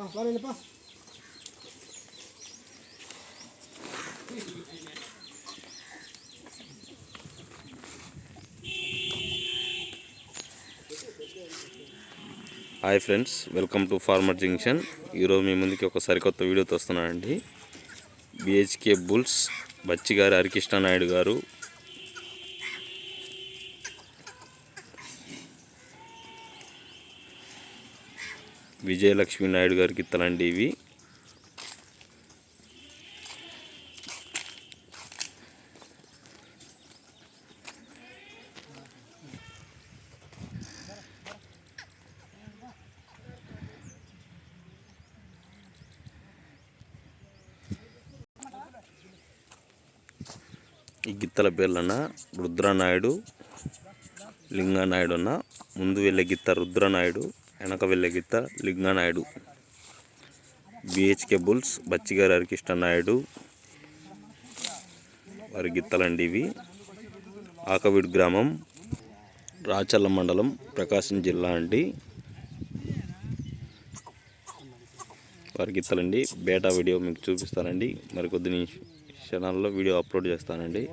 Hi friends welcome to farmer junction ఈరోజు మీ ముందుకి ఒక సరికొత్త వీడియోతో వస్తున్నానండి. బిహెచ్కే బుల్స్ బచ్చి గారు హరికృష్ణ నాయుడు గారు విజయలక్ష్మి నాయుడు గారికి ఇత్తలండి ఇవి. ఈ గిత్తల పేర్లన్న రుద్రనాయుడు లింగనాయుడు అన్న. ముందు వెళ్ళే గిత్త రుద్రనాయుడు వెనక వెళ్ళే గిత్త లింగనాయుడు బిహెచ్కే బుల్స్ బచ్చిగారి హరికృష్ణ నాయుడు వారి గిత్తలండి ఇవి. ఆకవీడు గ్రామం రాచల్ల మండలం ప్రకాశం జిల్లా అండి. వారి గిత్తలండి. బేటా వీడియో మీకు చూపిస్తానండి. మరికొద్ది క్షణాల్లో వీడియో అప్లోడ్ చేస్తానండి.